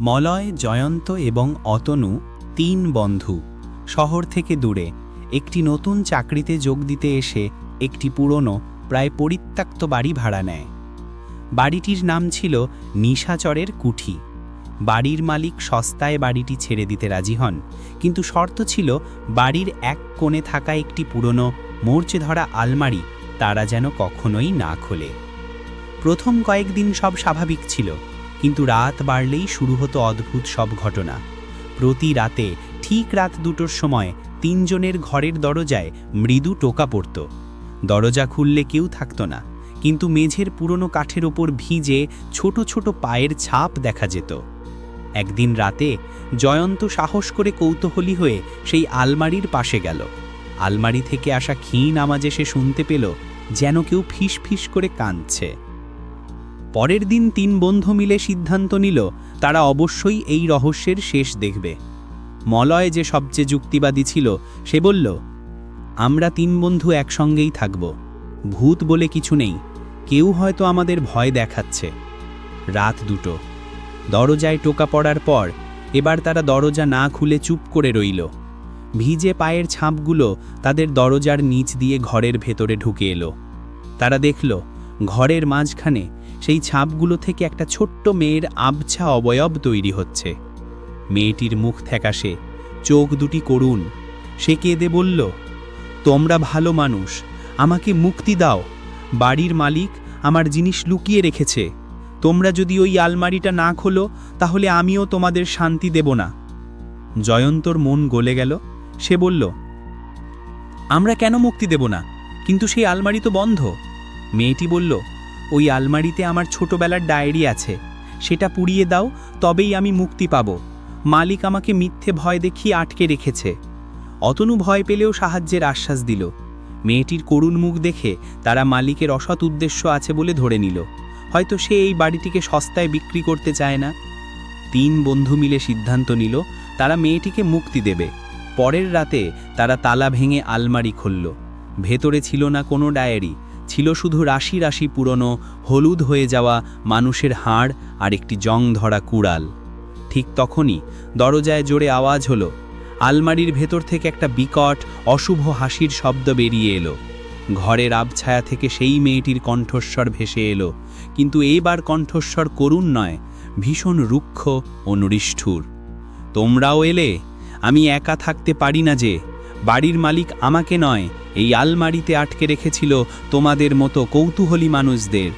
মলয়, জয়ন্ত এবং অতনু তিন বন্ধু। শহর থেকে দূরে একটি নতুন চাকরিতে যোগ দিতে এসে একটি পুরনো, প্রায় পরিত্যক্ত বাড়ি ভাড়া নেয়। বাড়িটির নাম ছিল নিশাচরের কুঠি। বাড়ির মালিক সস্তায় বাড়িটি ছেড়ে দিতে রাজি হন, কিন্তু শর্ত ছিল বাড়ির এক কোণে থাকা একটি পুরনো মরচে ধরা আলমারি তারা যেন কখনোই না খোলে। প্রথম কয়েকদিন সব স্বাভাবিক ছিল। কিন্তু রাত বাড়লেই শুরু হতো অদ্ভুত সব ঘটনা। প্রতি রাতে ঠিক রাত দুটোর সময় তিনজনের ঘরের দরজায় মৃদু টোকা পড়ত। দরজা খুললে কেউ থাকতো না, কিন্তু মেঝের পুরনো কাঠের ওপর ভিজে ছোট ছোট পায়ের ছাপ দেখা যেত। একদিন রাতে জয়ন্ত সাহস করে কৌতূহলী হয়ে সেই আলমারির পাশে গেল। আলমারি থেকে আসা ক্ষীণ আওয়াজে সে শুনতে পেল যেন কেউ ফিস ফিস করে কাঁদছে। পরের দিন তিন বন্ধু মিলে সিদ্ধান্ত নিল, তারা অবশ্যই এই রহস্যের শেষ দেখবে। মলয় যে সবচেয়ে যুক্তিবাদী ছিল, সে বলল, আমরা তিন বন্ধু একসঙ্গেই থাকব। ভূত বলে কিছু নেই। কেউ হয়তো আমাদের ভয় দেখাচ্ছে। রাত দুটো। দরজায় টোকা পড়ার পর, এবার তারা দরজা না খুলে চুপ করে রইল। ভিজে পায়ের ছাপগুলো তাদের দরজার নিচ দিয়ে ঘরের ভেতরে ঢুকে এলো। তারা দেখল, ঘরের মাঝখানে সেই ছাপগুলো থেকে একটা ছোট্ট মেয়ের আবছা অবয়ব তৈরি হচ্ছে। মেয়েটির মুখ থ্যাকাশে চোখ দুটি করুন সে কেঁদে বলল, তোমরা ভালো মানুষ, আমাকে মুক্তি দাও। বাড়ির মালিক আমার জিনিস লুকিয়ে রেখেছে। তোমরা যদি ওই আলমারিটা না খোলো, তাহলে আমিও তোমাদের শান্তি দেব না। জয়ন্তর মন গলে গেল। সে বলল, আমরা কেন মুক্তি দেব না? কিন্তু সেই আলমারি তো বন্ধ। মেয়েটি বলল ওই আলমারিতে আমার ছোটবেলার ডায়েরি আছে। সেটা পুড়িয়ে দাও, তবেই আমি মুক্তি পাব। মালিক আমাকে মিথ্যে ভয় দেখিয়ে আটকে রেখেছে। অতনু ভয় পেলেও সাহায্যের আশ্বাস দিল। মেয়েটির করুণ মুখ দেখে তারা মালিকের অসৎ উদ্দেশ্য আছে বলে ধরে নিল। হয়তো সে এই বাড়িটিকে সস্তায় বিক্রি করতে চায় না। তিন বন্ধু মিলে সিদ্ধান্ত নিল, তারা মেয়েটিকে মুক্তি দেবে। পরের রাতে তারা তালা ভেঙে আলমারি খুলল। ভেতরে ছিল না কোনো ডায়েরি। ছিল শুধু রাশি রাশি পুরনো, হলুদ হয়ে যাওয়া মানুষের হাড় আর একটি জং ধরা কুড়াল। ঠিক তখনই দরজায় জোরে আওয়াজ হলো। আলমারির ভেতর থেকে একটা বিকট, অশুভ হাসির শব্দ বেরিয়ে এলো। ঘরের আবছায়া থেকে সেই মেয়েটির কণ্ঠস্বর ভেসে এলো। কিন্তু এইবার কণ্ঠস্বর করুণ নয়, ভীষণ রুক্ষ ও নিষ্ঠুর। তোমরাও এলে? আমি একা থাকতে পারি না যে, বাড়ির মালিক আমাকে নয় এই আলমারিতে আটকে রেখেছিল তোমাদের মতো কৌতূহলী মানুষদের।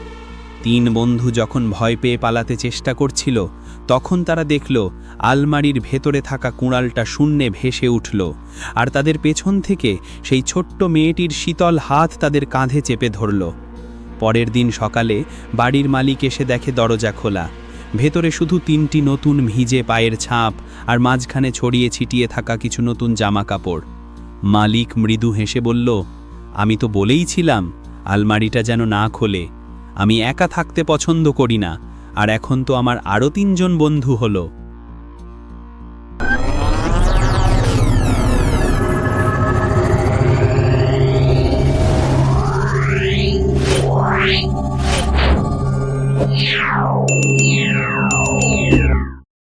তিন বন্ধু যখন ভয় পেয়ে পালাতে চেষ্টা করছিল, তখন তারা দেখল, আলমারির ভেতরে থাকা কুড়ালটা শূন্যে ভেসে উঠল, আর তাদের পেছন থেকে সেই ছোট্ট মেয়েটির শীতল হাত তাদের কাঁধে চেপে ধরল। পরের দিন সকালে বাড়ির মালিক এসে দেখে দরজা খোলা। ভেতরে শুধু তিনটি নতুন ভিজে পায়ের ছাপ আর মাঝখানে ছড়িয়ে ছিটিয়ে থাকা কিছু নতুন জামা কাপড় মালিক মৃদু হেসে বলল, আমি তো বলেই ছিলাম, আলমারিটা যেন না খোলে আমি একা থাকতে পছন্দ করি না, আর এখন তো আমার আরও তিনজন বন্ধু হলো Yeah.